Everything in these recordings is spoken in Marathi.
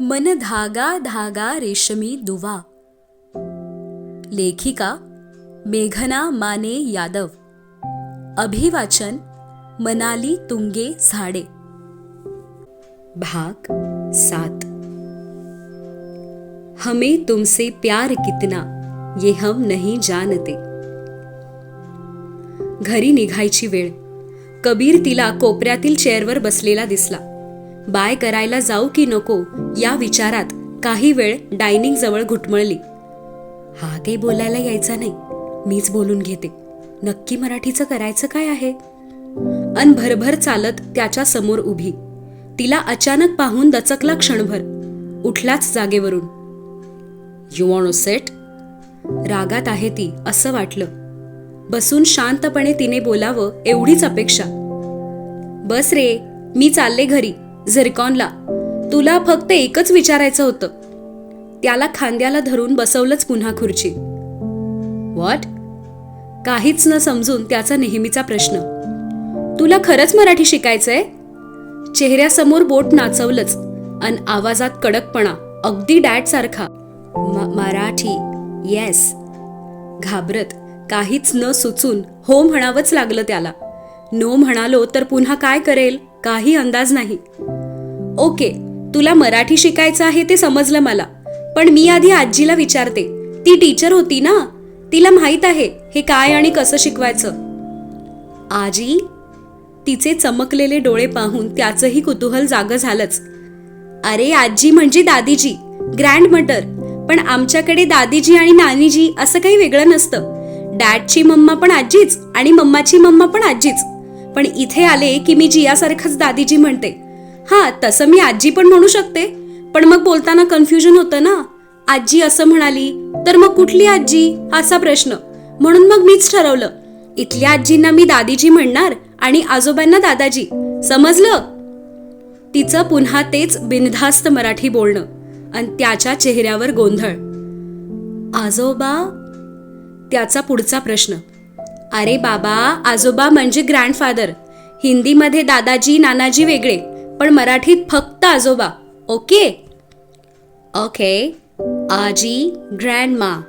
मन धागा धागा रेशमी दुवा. लेखिका मेघना माने यादव. अभिवाचन मनाली तुंगे झाडे. भाग सात. हमें तुमसे प्यार कितना ये हम नहीं जानते. घरी निघायची वेळ. कबीर तिला कोपऱ्यातील चेअरवर बसलेला दिसला. बाय करायला जाऊ की नको या विचारात काही वेळ डायनिंग जवळ घुटमळली. हा काही बोलायला यायचा नाही. मीच बोलून घेते. नक्की मराठीचं करायचं काय आहे? अन भरभर चालत त्याच्यासमोर उभी. तिला अचानक पाहून दचकला क्षणभर. उठलाच जागेवरून. यू वॉन्ट सेट रागात आहे ती असं वाटलं. बसून शांतपणे तिने बोलावं एवढीच अपेक्षा. बस रे मी चालले घरी. झिरकॉनला तुला फक्त एकच विचारायचं होतं. त्याला खांद्याला धरून बसवलंच पुन्हा खुर्ची. व्हॉट काहीच न समजून त्याचा नेहमीचा प्रश्न. तुला खरंच मराठी शिकायचंय? चेहऱ्यासमोर बोट नाचवलंच अन आवाजात कडकपणा अगदी डॅड सारखा. मराठी येस घाबरत काहीच न सुचून हो म्हणावंच लागलं त्याला. नो म्हणालो तर पुन्हा काय करेल? काही अंदाज नाही. ओके तुला मराठी शिकायचं आहे ते समजलं मला. पण मी आधी आजीला विचारते. ती टीचर होती ना? तिला माहीत आहे हे काय आणि कसं शिकवायचं. आजी तिचे चमकलेले डोळे पाहून त्याचंही कुतूहल जाग झालंच. अरे आजी म्हणजे दादीजी ग्रँड मटर. पण आमच्याकडे दादीजी आणि नानीजी असं काही वेगळं नसतं. डॅडची मम्मा पण आजीच आणि मम्माची मम्मा पण आजीच. पण इथे आले की मी जियासारखंच दादीजी म्हणते. हा तसं मी आजी पण म्हणू शकते. पण मग बोलताना कन्फ्युजन होतं ना? आजी असं म्हणाली तर मग कुठली आजी? असा प्रश्न. म्हणून मग मीच ठरवलं. इथल्या आजींना मी दादीजी म्हणणार आणि आजोबांना दादाजी. समजलं? तिचं पुन्हा तेच बिनधास्त मराठी बोलणं आणि त्याच्या चेहऱ्यावर गोंधळ. आजोबा? त्याचा पुढचा प्रश्न. अरे बाबा आजोबा म्हणजे ग्रँडफादर हिंदीमध्ये दादाजी नानाजी वेगळे पण मराठीत फक्त आजोबा. ओके? ओके. आजी ग्रँडमा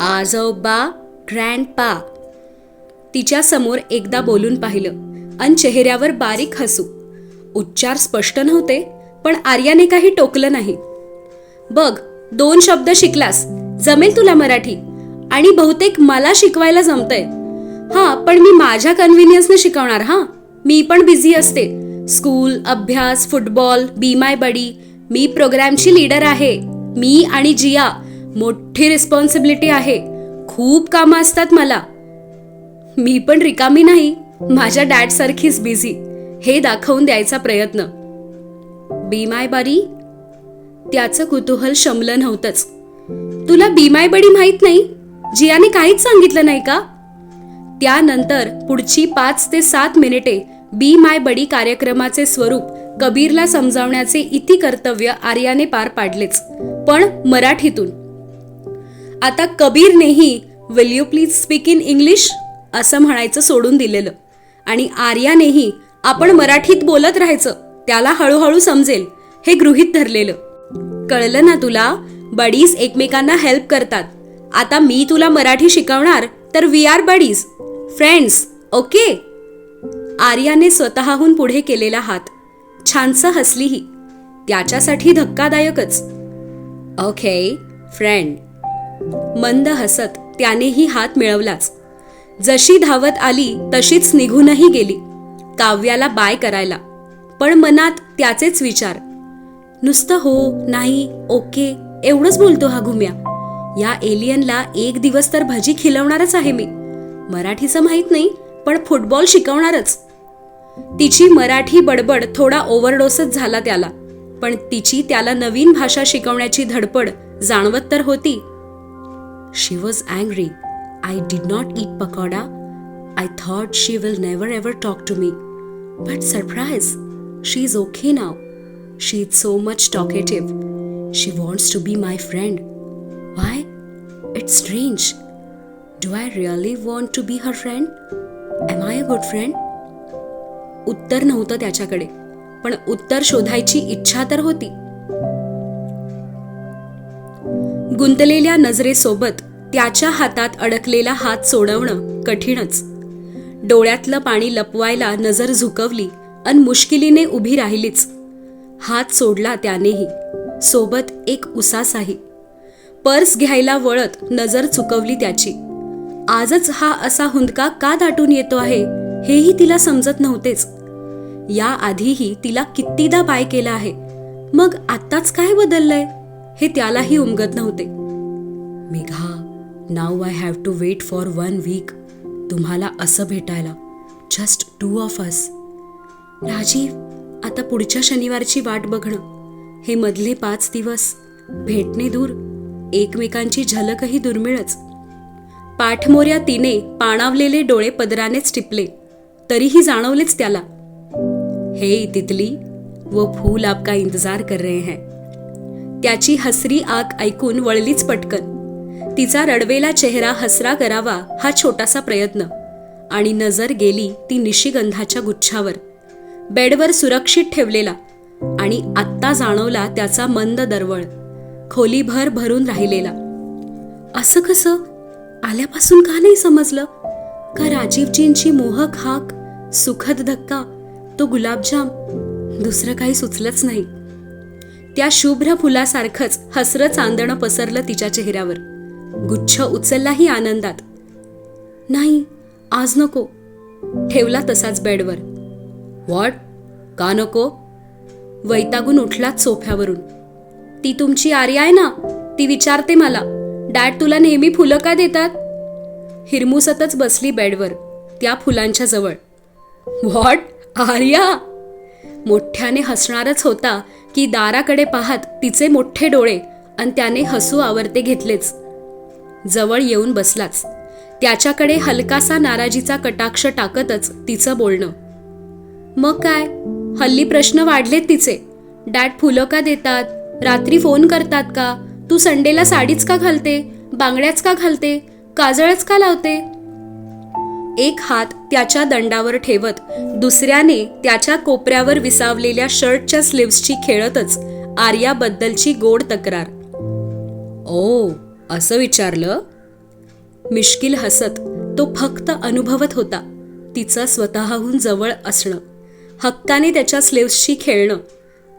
आजोबा ग्रँडपा तिच्या समोर एकदा बोलून पाहिलं अन चेहऱ्यावर बारीक हसू. उच्चार स्पष्ट नव्हते पण आर्याने काही टोकलं नाही. बघ दोन शब्द शिकलास. जमेल तुला मराठी. आणि बहुतेक मला शिकवायला जमतंय. हा पण मी माझ्या कन्व्हिनियन्सने शिकवणार हा. मी पण बिझी असते. स्कूल अभ्यास फुटबॉल बी माय बडी मी प्रोग्रामची लीडर आहे. मी आणि जिया मोठी रिस्पॉन्सिबिलिटी आहे. खूप कामं असतात मला. मी पण रिकामी नाही. माझ्या डॅड सारखीच बिझी हे दाखवून द्यायचा प्रयत्न. बी माय बडी त्याचं कुतूहल शमलं नव्हतंच. तुला बी माय बडी माहीत नाही? जियाने काहीच सांगितलं नाही का? त्यानंतर पुढची पाच ते सात मिनिटे बी माय बडी कार्यक्रमाचे स्वरूप कबीरला समजावण्याचे इति कर्तव्य आर्याने पार पाडलेच. पण मराठीतून. आता कबीरनेही will you please speak in English असं म्हणायचं सोडून दिलेलं. आणि आर्यानेही आपण मराठीत बोलत राहायचं त्याला हळूहळू समजेल हे गृहीत धरलेलं. कळलं ना तुला? बडीज एकमेकांना हेल्प करतात. आता मी तुला मराठी शिकवणार तर we are buddies friends okay आर्याने स्वतःहून पुढे केलेला हात छानसं हसलीही त्याच्यासाठी धक्कादायकच. ओके फ्रेंड मंद हसत त्यानेही हात मिळवलाच. जशी धावत आली तशीच निघूनही गेली काव्याला बाय करायला. पण मनात त्याचेच विचार. नुसतं हो नाही ओके एवढंच बोलतो हा घुम्या. या एलियनला एक दिवस तर भजी खिलवणारच आहे मी. मराठीचं माहीत नाही पण फुटबॉल शिकवणारच. तिची मराठी बडबड थोडा ओव्हरडोसच झाला त्याला पण तिची त्याला नवीन भाषा शिकवण्याची धडपड जाणवत तर होती. She was angry I did not eat pakoda I thought she will never ever talk to me but surprise she is okay now she is so much talkative she wants to be my friend why it's strange do I really want to be her friend am I a good friend उत्तर नव्हतं त्याच्याकडे पण उत्तर शोधायची इच्छा तर होती. गुंतलेल्या नजरेसोबत त्याच्या हातात अडकलेला हात सोडवणं कठीणच. डोळ्यातलं पाणी लपवायला नजर झुकवली अन मुश्किलीने उभी राहिलीच. हात सोडला त्यानेही. सोबत एक उसासाही. पर्स घ्यायला वळत नजर चुकवली त्याची. आजच हा असा हुंदका का दाटून येतो आहे हेही तिला समजत नव्हतेच. या आधीही तिला कितीदा बाय केला आहे. मग आत्ताच काय बदललंय? हे त्यालाही उमगत नव्हते. Megha now I have to wait for one week तुम्हाला असं भेटायला. Just two of us Rajiv आता पुढच्या शनिवारची वाट बघणं. हे मधले पाच दिवस. भेटणे दूर. एकमेकांची झलकही दुर्मिळच. पाठमोऱ्या तिने पाणावलेले डोळे पदरानेच टिपले. तरीही जाणवलेच त्याला. हे तितली वो फूल आपका इंतजार कर रहे हैं. त्याची हसरी आग ऐकून वळलीच पटकन. तिचा रडवेला चेहरा हसरा करावा हा छोटासा प्रयत्न. आणि नजर गेली ती निशिगंधाच्या गुच्छावर. बेडवर सुरक्षित ठेवलेला. आणि आत्ता जाणवला त्याचा मंद दरवळ. खोलीभर भरून राहिलेला. असं कसं? आल्यापासून का नाही समजलं? का राजीवजींची मोहक हाक सुखद धक्का तो गुलाबजाम दुसरं काही सुचलंच नाही. त्या शुभ्र फुलासारखंच हसरं चांदणं पसरलं तिच्या चेहऱ्यावर. गुच्छ उचललाही आनंदात. नाही आज नको ठेवला तसाच बेडवर. व्हॉट का नको? वैतागून उठलाच सोफ्यावरून ती तुमची आर्या आहे ना? ती विचारते मला. डॅड तुला नेहमी फुलं का देतात? हिरमुसतच बसली बेडवर त्या फुलांच्या जवळ. व्हॉट? आर्या? मोठ्याने हसणारच होता की दाराकडे पाहत तिचे मोठे डोळे आणि त्याने हसू आवरते घेतलेच. जवळ येऊन बसलाच. त्याच्याकडे हलकासा नाराजीचा कटाक्ष टाकतच तिचं बोलणं. मग काय? हल्ली प्रश्न वाढलेत तिचे. डॅड फुलं का देतात? रात्री फोन करतात का? तू संडेला साडीच का घालते? बांगड्याच का घालते? काजळच का लावते? एक हात त्याच्या दंडावर ठेवत दुसऱ्याने त्याच्या कोपऱ्यावर विसावलेल्या शर्टच्या स्लीव्सची खेळतच आर्याबद्दलची गोड तक्रार. ओ असं विचारलं? मिश्किल हसत तो फक्त अनुभवत होता तिचं स्वतःहून जवळ असणं. हक्काने त्याच्या स्लीव्सशी खेळणं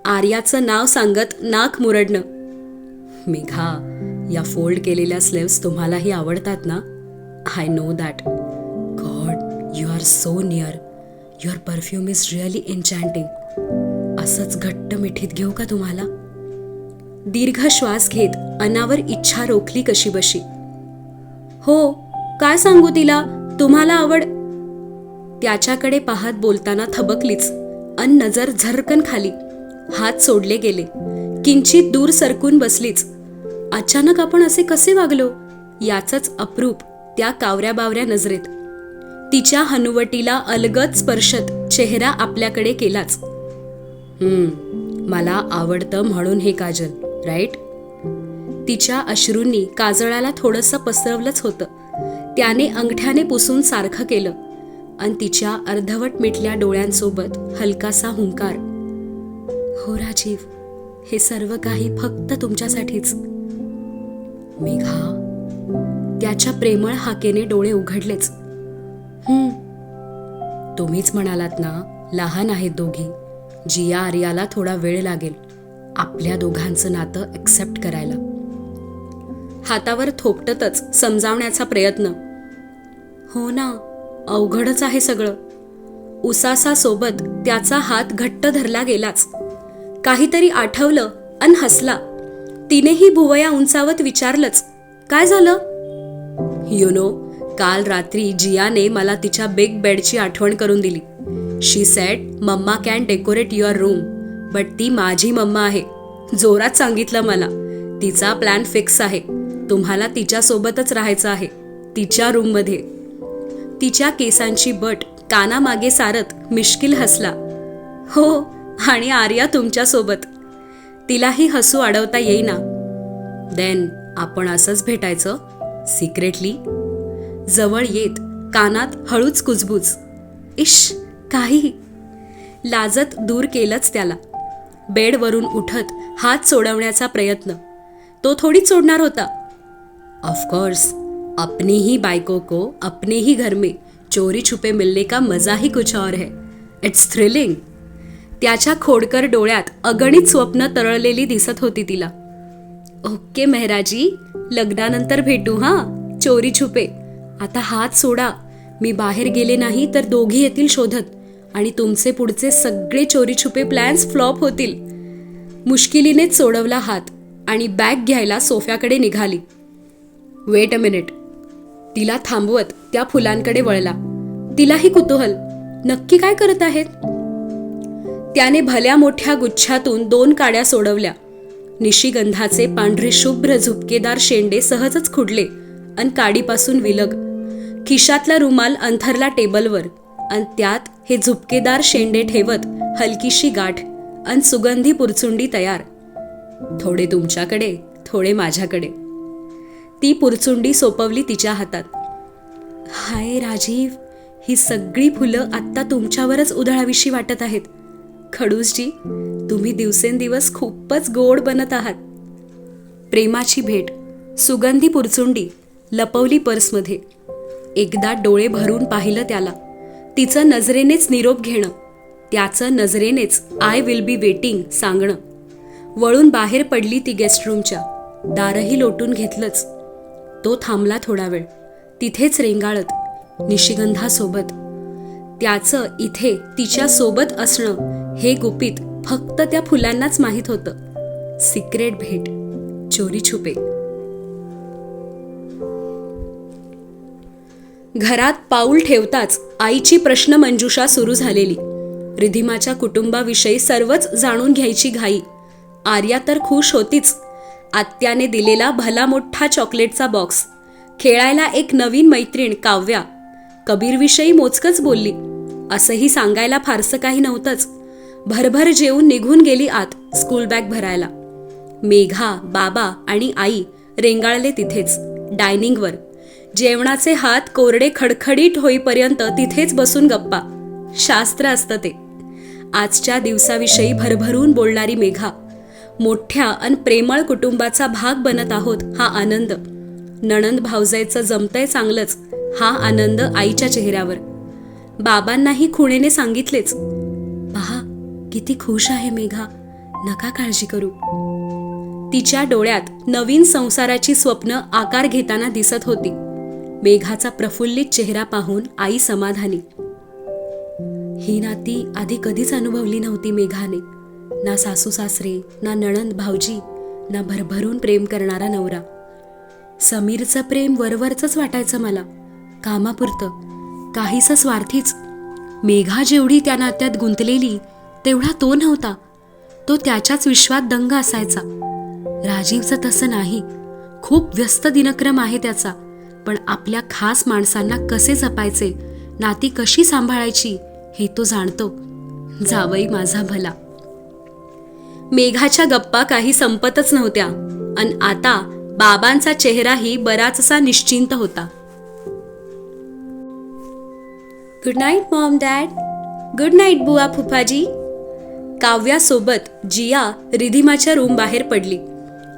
आर्याचं नाव सांगत नाक मुरडणं. मेघा या फोल्ड केलेल्या स्लेव्स तुम्हालाही आवडतात ना? I know that god you are so near your perfume is really enchanting असंच घट्ट मिठीत घेऊ का तुम्हाला? दीर्घ श्वास घेत अनावर इच्छा रोखली कशी बशी हो काय सांगू तिला? तुम्हाला आवड? त्याच्याकडे पाहत बोलताना थबकलीच. अन नजर झरकन खाली. हात सोडले गेले. किंचित दूर सरकून बसलीच. अचानक आपण असे कसे वागलो? याचंच अप्रूप त्या कावऱ्या बावऱ्या नजरेत. तिच्या हनुवटीला अलगद स्पर्शत चेहरा आपल्याकडे केलाच. हम्म मला आवडतं म्हणून हे काजल राईट? तिच्या अश्रूंनी काजळाला थोडंसं पसरवलंच होतं. त्याने अंगठ्याने पुसून सारखं केलं आणि तिच्या अर्धवट मिटल्या डोळ्यांसोबत हलकासा हुंकार. हो राजीव हे सर्व काही फक्त तुमच्यासाठीच. मेघा त्याच्या प्रेमळ हाकेने डोळे उघडलेच. हम्म तुम्हीच म्हणालात ना लहान आहेत दोघी. जिया आर्याला थोडा वेळ लागेल. आपल्या दोघांचं नातं एक्सेप्ट करायला. हातावर थोपटतच समजावण्याचा प्रयत्न. हो ना अवघडच आहे सगळं. उसासासोबत त्याचा हात घट्ट धरला गेलाच. काहीतरी आठवलं अन हसला. तिनेही भुवया उंचावत विचारलंच. काय झालं? यु नो काल रात्री जियाने मला तिच्या बिग बेडची आठवण करून दिली. She said mumma can decorate your room but ती माझी मम्मा आहे. जोरात सांगितलं मला. तिचा प्लॅन फिक्स आहे. तुम्हाला तिच्यासोबतच राहायचं आहे. तिच्या रूममध्ये तिच्या केसांची बट कानामागे सारत मिश्किल हसला. हो आणि आर्या तुमच्यासोबत. तिलाही हसू अडवता येईना. देन आपण असंच भेटायचं? सिक्रेटली जवळ येत कानात हळूच कुजबूज. इश काही. लाजत दूर केलंच त्याला. बेडवरून उठत हात सोडवण्याचा प्रयत्न. तो थोडीच सोडणार होता. ऑफकोर्स अपनी ही बायको को अपने ही घर में चोरी छुपे मिलने का मजा ही कुछ और है. इट्स थ्रिलिंग त्याच्या खोडकर डोळ्यात अगणित स्वप्न तरळलेली दिसत होती तिला. ओके मेहराजी लग्नानंतर भेटू हा? चोरी छुपे. आता हात सोडा. मी बाहेर गेले नाही तर दोघी येतील शोधत. आणि तुमचे पुढचे सगळे चोरी छुपे प्लॅन्स फ्लॉप होतील. मुश्किलीनेच सोडवला हात आणि बॅग घ्यायला सोफ्याकडे निघाली. Wait a minute. तिला थांबवत त्या फुलांकडे वळला. तिलाही कुतूहल. नक्की काय करत आहेत? त्याने भल्या मोठ्या गुच्छातून दोन काड्या सोडवल्या. निशिगंधाचे पांढरे शुभ्र झुपकेदार शेंडे सहजच खुडले अन काडीपासून विलग. खिशातला रुमाल अंथरला टेबलवर अन त्यात हे झुपकेदार शेंडे ठेवत हलकीशी गाठ अन सुगंधी पुरचुंडी तयार. थोडे तुमच्याकडे थोडे माझ्याकडे. ती पुरचुंडी सोपवली तिच्या हातात. हाय राजीव ही सगळी फुलं आत्ता तुमच्यावरच उधळाविषयी वाटत आहेत. खडूसजी तुम्ही दिवसेंदिवस खूपच गोड बनत आहात. प्रेमाची भेट सुगंधी पुरचुंडी लपवली पर्समध्ये. एकदा डोळे भरून पाहिलं त्याला. तिचं नजरेनेच निरोप घेणं. त्याचं नजरेनेच आय विल बी वेटिंग सांगणं. वळून बाहेर पडली ती गेस्ट रूमच्या दारही लोटून घेतलंच. तो थांबला थोडा वेळ. तिथेच रेंगाळत निशिगंधासोबत. त्याचं इथे तिच्या सोबत असणं हे गुपित फक्त त्या फुलांनाच माहीत होतं. सिक्रेट भेट चोरी छुपे. घरात पाऊल ठेवताच आईची प्रश्न मंजुषा सुरू झालेली. रिधिमाच्या कुटुंबाविषयी सर्वच जाणून घ्यायची घाई. आर्या तर खुश होतीच. आत्याने दिलेला भला मोठा चॉकलेटचा बॉक्स. खेळायला एक नवीन मैत्रीण काव्या. कबीरविषयी मोजकच बोलली. असंही सांगायला फारसं काही नव्हतंच. भरभर जेवून निघून गेली आत स्कूल बॅग भरायला. मेघा बाबा आणि आई रेंगाळले तिथेच डायनिंगवर जेवणाचे हात कोरडे खडखडीत होईपर्यंत तिथेच बसून गप्पा. शास्त्र असतं ते. आजच्या दिवसाविषयी भरभरून बोलणारी मेघा मोठ्या अन प्रेमळ कुटुंबाचा भाग बनत आहोत हा आनंद. नणंद भावजायचं जमतंय चांगलंच हा आनंद आईच्या चेहऱ्यावर. बाबांनाही खुणेने सांगितलेच किती खुश आहे मेघा. नका काळजी करू. तिच्या डोळ्यात नवीन संसाराची स्वप्न आकार घेताना दिसत होती. मेघाचा प्रफुल्लित चेहरा पाहून आई समाधानी. ही नाती आधी कधीच अनुभवली नव्हती मेघाने. ना सासू सासरे ना नणंद भाऊजी ना भरभरून प्रेम करणारा नवरा. समीरचं प्रेम वरवरचंच वाटायचं मला. कामापुरतं काहीसं स्वार्थीच. मेघा जेवढी त्या नात्यात गुंतलेली तेवढा तो नव्हता. तो त्याच्याच विश्वात दंग असायचा. राजीवचं तसं नाही. खूप व्यस्त दिनक्रम आहे त्याचा. पण आपल्या खास माणसांना कसे जपायचे नाती कशी सांभाळायची हे तो जाणतो. जावई माझा भला. मेघाच्या गप्पा काही संपतच नव्हत्या. अन आता बाबांचा चेहराही बराचसा निश्चिंत होता. Good night mom dad. Good night बुवा फुफाजी. काव्यासोबत जिया रिधिमाच्या रूम बाहेर पडली.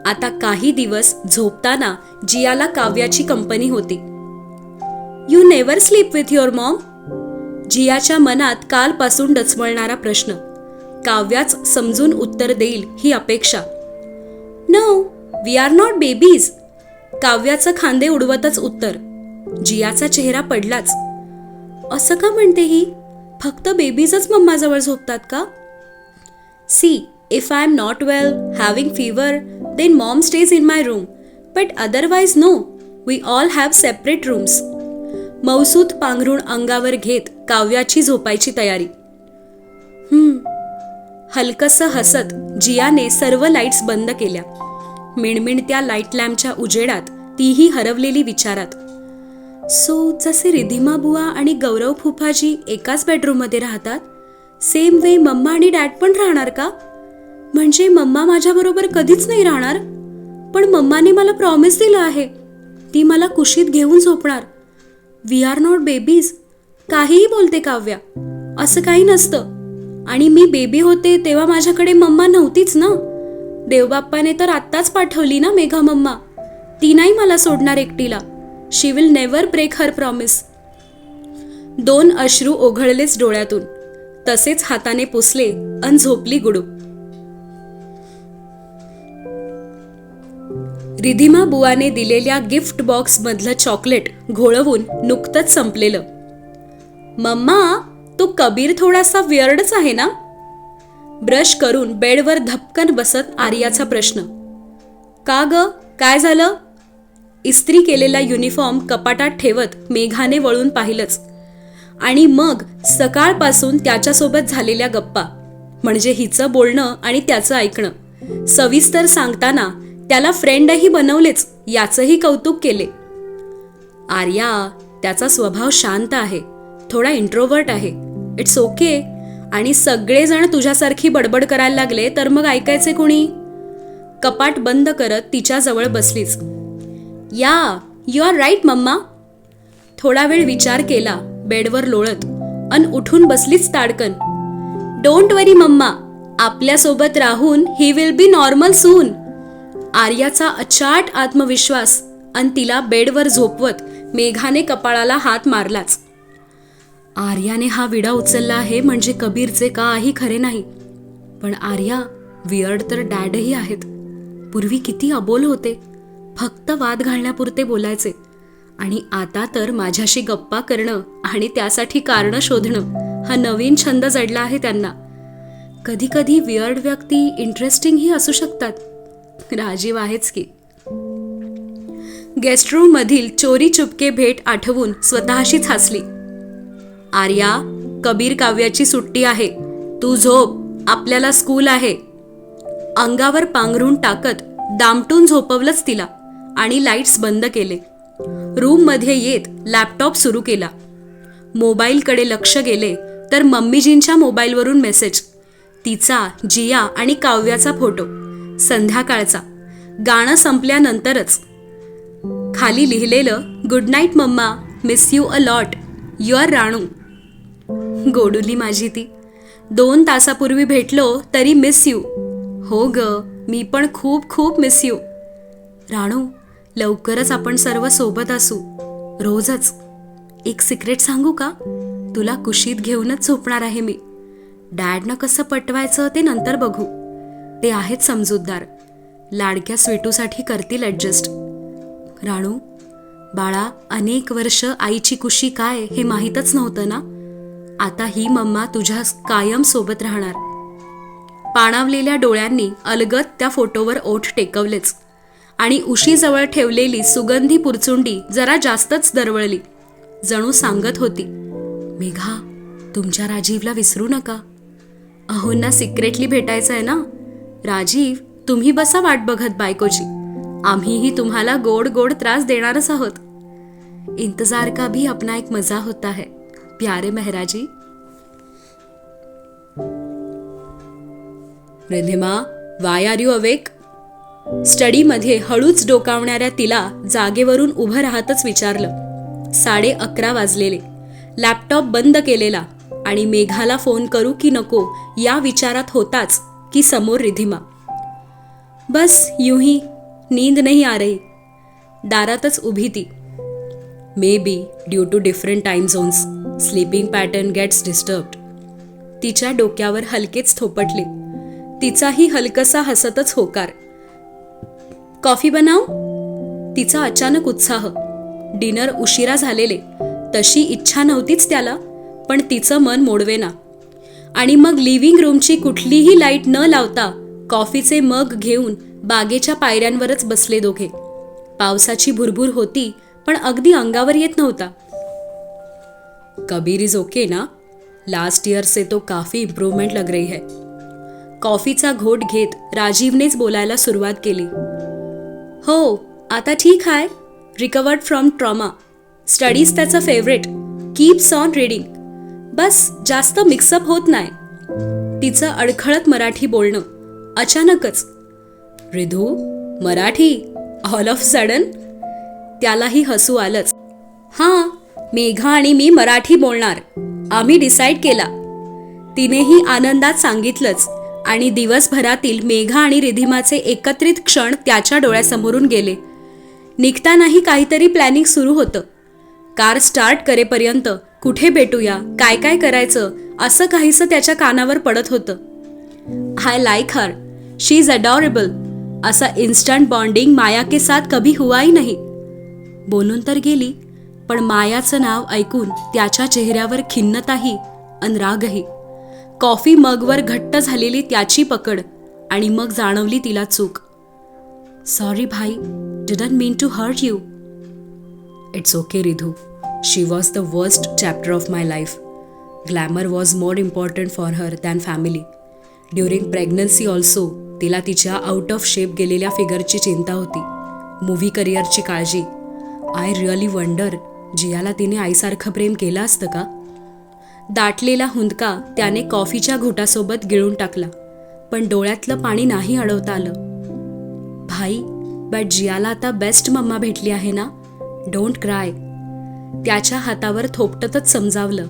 आता काही दिवस झोपताना जियाला काव्याची कंपनी होती. You never sleep with your mom जियाच्या मनात कालपासून डचमळणारा प्रश्न. काव्याच समजून उत्तर देईल ही अपेक्षा. No we are not babies काव्याचं खांदे उडवतच उत्तर. जियाचा चेहरा पडलाच. असं का म्हणते ही? फक्त बेबीजच मम्माजवळ झोपतात का? See if I am not well having fever, then mom stays in my room but otherwise no we all have separate rooms मौसूत पांघरुण अंगावर घेत काव्याची झोपायची तयारी. हलकस हसत जियाने सर्व लाईट्स बंद केल्या. मिणमिणत्या लाइट लॅम्पच्या उजेडात तीही हरवलेली विचारात. सो जसे रिधिमा बुवा आणि गौरव फुफाजी एकाच बेडरूममध्ये राहतात? सेम वे मम्मा आणि डॅड पण राहणार का? म्हणजे मम्मा माझ्याबरोबर कधीच नाही राहणार? पण मम्माने मला प्रॉमिस दिलं आहे. ती मला कुशीत घेऊन झोपणार. वी आर नॉट बेबीज काहीही बोलते काव्या. असं काही नसतं. आणि मी बेबी होते तेव्हा माझ्याकडे मम्मा नव्हतीच ना? देवबाप्पाने तर आत्ताच पाठवली ना मेघा मम्मा? ती नाही मला सोडणार एकटीला. She will never break her promise दोन अश्रू ओघळलेच डोळ्यातून. तसेच हाताने पुसले अन झोपली गुडू. रिधिमा बुवाने दिलेल्या गिफ्ट बॉक्स मधलं चॉकलेट घोळवून नुकतंच संपलेलं. मम्मा तो कबीर थोडासा वियर्डच आहे ना? ब्रश करून बेडवर धपकन बसत आर्याचा प्रश्न. का ग? काय झालं? इस्त्री केलेला युनिफॉर्म कपाटात ठेवत मेघाने वळून पाहिलंच. आणि मग सकाळपासून त्याच्यासोबत झालेल्या गप्पा. म्हणजे हिचं बोलणं आणि त्याचं ऐकणं. सविस्तर सांगताना त्याला फ्रेंडही बनवलेच याचंही कौतुक केले. आर्या त्याचा स्वभाव शांत आहे. थोडा इंट्रोवर्ट आहे. It's okay. आणि सगळेजण तुझ्यासारखी बडबड करायला लागले तर मग ऐकायचे कोणी? कपाट बंद करत तिच्या जवळ बसलीच. या यू आर राईट मम्मा. थोडा वेळ विचार केला. बेडवर लोळत अन उठून बसलीच ताडकन. Don't worry mumma. आपल्यासोबत राहून ही विल बी नॉर्मल सून आर्याचा अचाट आत्मविश्वास अन तिला बेडवर झोपवत मेघाने कपाळाला हात मारलाच. आर्याने हा विडा उचलला आहे म्हणजे कबीरचे काही खरे नाही. पण आर्या वियर्ड तर डॅडही आहेत. पूर्वी किती अबोल होते. फक्त वाद घालण्यापुरते बोलायचे. आणि आता तर माझ्याशी गप्पा करणं आणि त्यासाठी कारणं शोधणं हा नवीन छंद जडला आहे त्यांना. कधी कधी वियर्ड व्यक्ती इंटरेस्टिंगही असू शकतात. राजीव आहेच की. गेस्ट रूम मधील चोरी चुपके भेट आठवून स्वतःशीच हसली आर्या कबीर काव्याची सुट्टी आहे. तू झोप आपल्याला स्कूल आहे. अंगावर पांघरून टाकत दामटून झोपवलंच तिला आणि लाईट्स बंद केले. रूममध्ये येत लॅपटॉप सुरू केला. मोबाईलकडे लक्ष गेले तर मम्मीजींच्या मोबाईलवरून मेसेज तिचा जिया आणि काव्याचा फोटो संध्याकाळचा. गाणं संपल्यानंतरच. खाली लिहिलेलं good night mumma. Miss you a lot you are Ranu. गोडुली माझी ती. दोन तासापूर्वी भेटलो तरी मिस यू हो ग मी पण खूप खूप मिस यू राणू लवकरच आपण सर्व सोबत असू. रोजच. एक सिक्रेट सांगू का? तुला कुशीत घेऊनच झोपणार आहे मी. डॅडनं कसं पटवायचं ते नंतर बघू. ते आहेत समजूतदार. लाडक्या स्वीटूसाठी करतील ॲडजस्ट राणू बाळा अनेक वर्ष आईची कुशी काय हे माहीतच नव्हतं ना? आता ही मम्मा तुझ्या कायम सोबत राहणार. पाणावलेल्या डोळ्यांनी अलगत त्या फोटोवर ओठ टेकवलेच. आणि उशीजवळ ठेवलेली सुगंधी पुरचुंडी जरा जास्तच दरवळली. जणू सांगत होती मेघा तुमच्या राजीवला विसरू नका. अहोंना सिक्रेटली भेटायचं आहे ना? राजीव तुम्ही बसा वाट बघत बायकोची. आम्हीही तुम्हाला गोड गोड त्रास देणारच आहोत. इंतजार का भी अपना एक मजा होता है प्यारे Mehraji? Ridhima why are you awake स्टडीमध्ये हळूच डोकावणाऱ्या तिला जागेवरून उभं राहतच विचारलं. साडे अकरा वाजलेले. लॅपटॉप बंद केलेला आणि मेघाला फोन करू की नको या विचारात होताच की समोर रिधिमा. बस यूंही नींद नाही आ रही. दारातच उभी ती. Maybe due to different time zones sleeping pattern gets disturbed तिच्या डोक्यावर हलकेच थोपटले. तिचाही हलकसा हसतच होकार. कॉफी बनाव? तिचा अचानक उत्साह. डिनर उशिरा झालेले. तशी इच्छा नव्हतीच त्याला पण तिचं मन मोडवेना. आणि मग लिव्हिंग रूमची कुठलीही लाइट न लावता कॉफीचे मग घेऊन बागेच्या पायऱ्यांवरच बसले दोघे. पावसाची भुरभुर होती पण अगदी अंगावर येत नव्हता. कबीर इज ओके ना? लास्ट इयरचे से तो काफी इम्प्रूव्हमेंट लग रही है. कॉफीचा घोट घेत राजीवनेच बोलायला सुरुवात केली. हो आता ठीक आहे. रिकवर्ड फ्रॉम ट्रॉमा स्टडीज त्याचा फेवरेट कीप्स ऑन रीडिंग बस जास्त मिक्सअप होत नाही. तिचं अडखळत मराठी बोलणं. अचानकच. Ridhu Marathi? All of sudden त्यालाही हसू आलंच. हां मेघा आणि मी मराठी बोलणार. आम्ही डिसाईड केला. तिनेही आनंदात सांगितलंच. आणि दिवसभरातील मेघा आणि रिधिमाचे एकत्रित क्षण त्याच्या डोळ्यासमोरून गेले. निघतानाही काहीतरी प्लॅनिंग सुरू होतं. कार स्टार्ट करेपर्यंत कुठे भेटूया काय काय करायचं असं काहीसं त्याच्या कानावर पडत होतं. I like her she is adorable असा इन्स्टंट बॉन्डिंग माया के साथ कभी हुआही नाही. बोलून तर गेली पण मायाचं नाव ऐकून त्याच्या चेहऱ्यावर खिन्नताही अन रागही. कॉफी मगवर घट्ट झालेली त्याची पकड आणि मग जाणवली तिला चूक. सॉरी भाई. Didn't mean to hurt you it's okay Ridhu she was the worst chapter of my life glamour was more important for her than family during pregnancy also तिला तिच्या आउट ऑफ शेप गेलेल्या फिगरची चिंता होती. मूव्ही करिअरची काळजी. आय रिअली वंडर जियाला तिने आईसारखं प्रेम केलं असतं का? दाटलेला हुंदका त्याने कॉफीच्या घोटासोबत गिळून टाकला. पण डोळ्यातलं पाणी नाही अडवता आलं. भाई बट जियाला आता बेस्ट मम्मा भेटली आहे ना? Don't cry. त्याच्या हातावर थोपटतच समजावलं.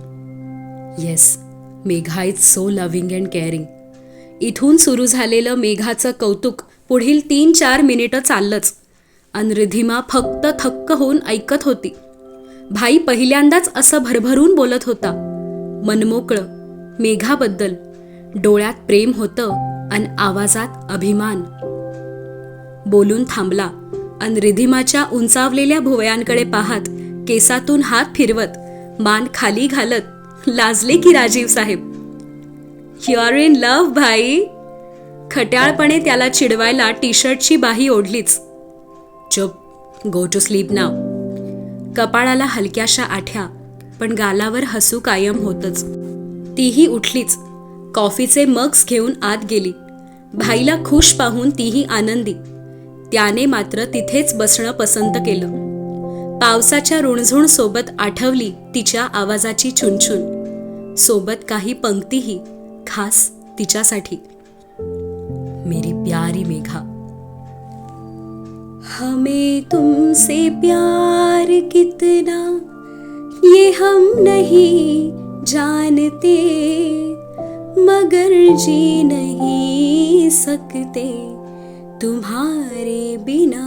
Yes Megha is so loving and caring. इथून सुरू झालेलं मेघाचं कौतुक पुढील तीन चार मिनिटं चाललंच. अन रिधिमा फक्त थक्क होऊन ऐकत होती. भाई पहिल्यांदाच असं भरभरून बोलत होता. मनमोकळं मेघाबद्दल डोळ्यात प्रेम होतं अन आवाजात अभिमान. बोलून थांबला अन रिधिमाच्या उंचावलेल्या भुवयांकडे पाहत केसातून हात फिरवत मान खाली घालत लाजले की राजीव साहेब. यू आर इन लव्ह भाई. खट्याळपणे त्याला चिडवायला टी शर्टची बाही ओढलीच. चुप गो टू स्लीप नाव कपाळाला हलक्याशा आठ्या पण गालावर हसू कायम होतच. तीही उठलीच. कॉफीचे मग्स घेऊन आत गेली. भाईला खुश पाहून तीही आनंदी. त्याने मात्र तिथेच बसणं पसंत केलं. पावसाच्या रुणझुण सोबत आठवली तिच्या आवाजाची चुनचुन. सोबत काही पंक्तीही खास तिच्यासाठी. मेरी प्यारी मेघा. हमें तुमसे प्यार कितना ये हम नहीं जानते मगर जी नहीं सकते तुम्हारे बिना।